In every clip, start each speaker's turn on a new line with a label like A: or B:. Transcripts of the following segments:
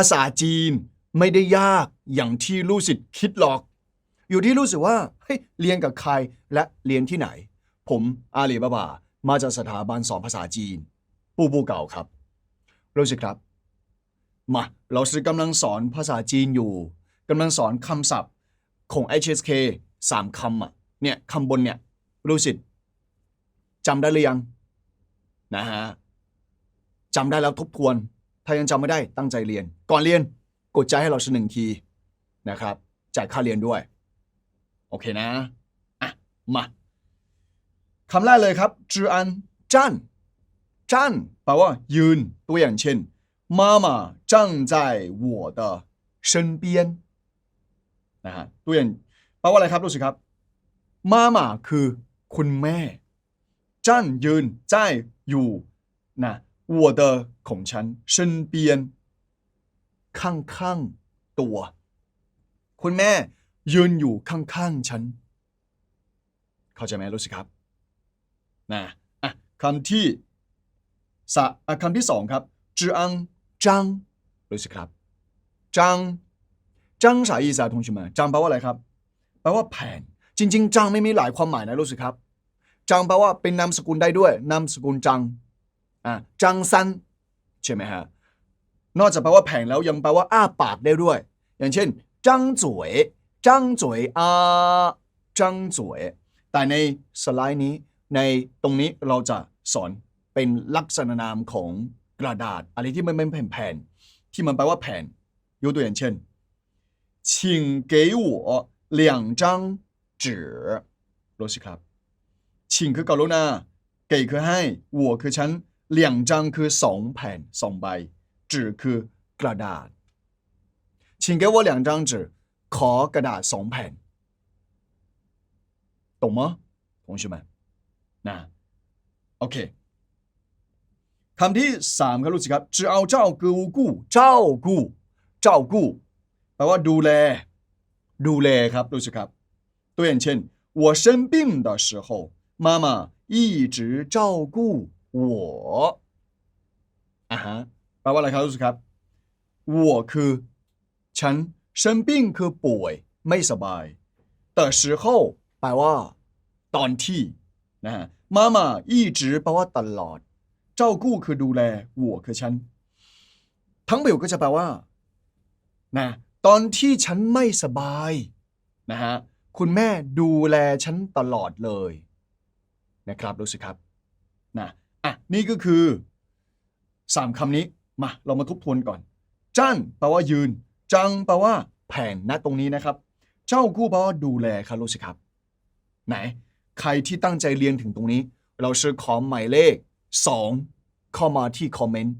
A: าษาจีนไม่ได้ยากอย่างที่ลูกศิษย์คิดหรอก อยู่ที่รู้สึกว่าเฮ้ยเรียนกับใครและเรียนที่ไหน ผมอาลีบาบา มาจากสถาบันสอนภาษาจีน ปูปูเก่าครับรู้สึกครับมาเราสือกำลังสอนภาษาจีนอยู่กำลังสอนคำศัพท์ของ HSK สามคำอะเนี่ยคำบนเนี่ยรู้สึกจำได้หรือยังนะฮะจำได้แล้วทบทวน ถ้ายังจำไม่ได้ตั้งใจเรียน ก่อนเรียนกดใจให้เราสักหนึ่งทีนะครับจ่ายค่าเรียนด้วย โอเคนะอะมาคำแรกเลยครับจืออันจันจันแปลว่า ยืนตัวอย่างเช่นมามาจังใจหัวอเชิญเปียนะฮะตัวอย่างแปลว่าอะไรครับรู้สึกครับมาม่าคือคุณแม่จันยืนใจอยู่นะ 我的ของฉัน身边ข้างข้างๆตัว คุณแม่ ยืนอยู่ข้างๆฉัน เข้าใจไหมรู้สึกครับนะอ่ะคำที่สะอ่ะคำที่สองครับจืออังจังรู้สึกครับจังจัง啥意思啊同学们จังแปลว่าอะไรครับแปลว่าแผ่น จริง ๆ จังไม่มีหลายความหมายนะรู้สึกครับ จังแปลว่าเป็นนามสกุลได้ด้วย นามสกุลจัง อ่ะจังซันใช่ไหมฮะ นอกจากแปลว่าแผงแล้วยังแปลว่าอ้าปากได้ด้วย อย่างเช่นจังจวยจังจวยอาจังจวยแต่ในสไลด์นี้ในตรงนี้เราจะสอนเป็นลักษณะนามของกระดาษ อะไรที่มันเป็นแผ่นๆที่มันแปลว่าแผ่นยกตัวอย่างเช่น请给我两张纸รู้สิครับ请คือกรุณา给คือให้我คือฉัน 两张คือสองแผ่นสองใบ 纸คือกระดาษ请给我两张纸ขอกระดาษสองแผ่น懂吗同学们นะโอเคคำที่สามครับลูกศิษย์ครับ只เอาเจ้ากูกู้เจ้ากู้เจ้ากู้แปลว่าดูแล ดูแลครับลูกศิษย์ครับ ตัวอย่างเช่น我生病的时候妈妈一直照顾 我อ่าฮะ แปลว่าอะไรครับรู้สึกครับ我คือฉัน生病คือป่วย ไม่สบาย的时候แปลว่า ตอนที่นะฮะ妈妈一直แปลว่าตลอด เจ้ากู้คือดูแล我คือฉัน ทั้งประโยคก็จะแปลว่านะตอนที่ฉันไม่สบายนะฮะคุณแม่ดูแลฉันตลอดเลยนะครับรู้สึกครับนะอ่ะ นี่ก็คือสามคำนี้ มา เรามาทบทวนก่อนจันแปลว่ายืน จังแปลว่า แผ่นณตรงนี้นะครับ เจ้ากู้แปลว่าดูแลครับรู้สิครับ ไหน ใครที่ตั้งใจเรียนถึงตรงนี้ เราชื่อขอหมายเลข 2 เข้ามาที่คอมเมนต์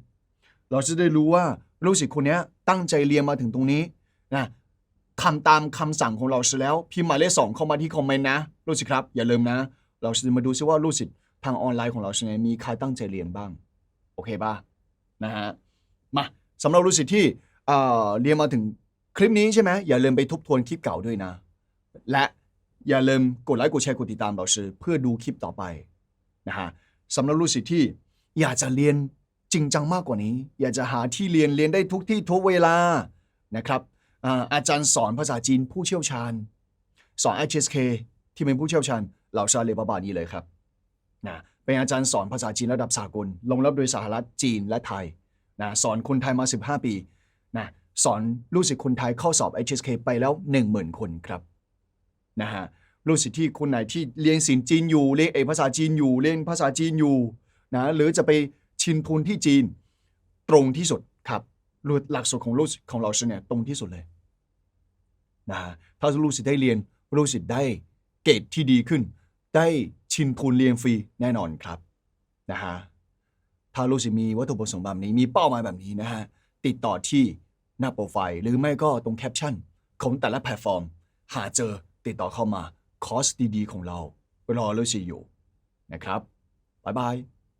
A: เราจะได้รู้ว่าลูกศิษย์คนนี้ตั้งใจเรียนมาถึงตรงนี้นะทำตามคำสั่งของเราเสร็จแล้วพิมพ์หมายเลขสองเข้ามาที่คอมเมนต์นะลูกศิษย์ครับ อย่าลืมนะ เราจะมาดูซิว่าลูกศิษย์ ทางออนไลน์ของเราใช่ไหมมีใครตั้งใจเรียนบ้าง โอเคป่ะนะฮะมาสำหรับรู้สึกที่เอ่เรียนมาถึงคลิปนี้ใช่ไหมอย่าลืมไปทบทวนคลิปเก่าด้วยนะ และอย่าลืมกดไลค์กดแชร์กดติดตามเราชื่อเพื่อดูคลิปต่อไปนะฮะสำหรับรู้สึกที่อยากจะเรียนจริงจังมากกว่านี้ อยากจะหาที่เรียนเรียนได้ทุกที่ทุกเวลานะครับอาอาจารย์สอนภาษาจีนผู้เชี่ยวชาญ สอน HSK ที่เป็นผู้เชี่ยวชาญเหล่าชาเลบาบานี้เลยครับ นะเป็นอาจารย์สอนภาษาจีนระดับสากลลงรับโดยสหรัฐจีนและไทยนะสอนคนไทยมา 15 ปีนะสอนลูกศิษย์คนไทยเข้าสอบ HSK ไปแล้ว 10,000 คนครับนะฮะลูกศิษย์ที่คนไหนที่เรียนศิลป์จีนอยู่เรียนเอกภาษาจีนอยู่เรียนภาษาจีนอยู่นะหรือจะไปชินทุนที่จีนตรงที่สุดครับหลักสูตรของลูกศิษย์ของเราเนี่ยตรงที่สุดเลยนะฮะถ้าลูกศิษย์ได้เรียนลูกศิษย์ได้เกรดที่ดีขึ้น ได้ ชินทุนเรียนฟรีแน่นอนครับนะฮะถ้ารู้สึกมีวัตถุประสงค์แบบนี้มีเป้าหมายแบบนี้นะฮะติดต่อที่หน้าโปรไฟล์ หรือไม่ก็ตรงแคปชั่น ของแต่ละแพลตฟอร์ม หาเจอติดต่อเข้ามาคอร์สดีๆ ของเรา รอรู้สึกอยู่นะครับบ๊ายบาย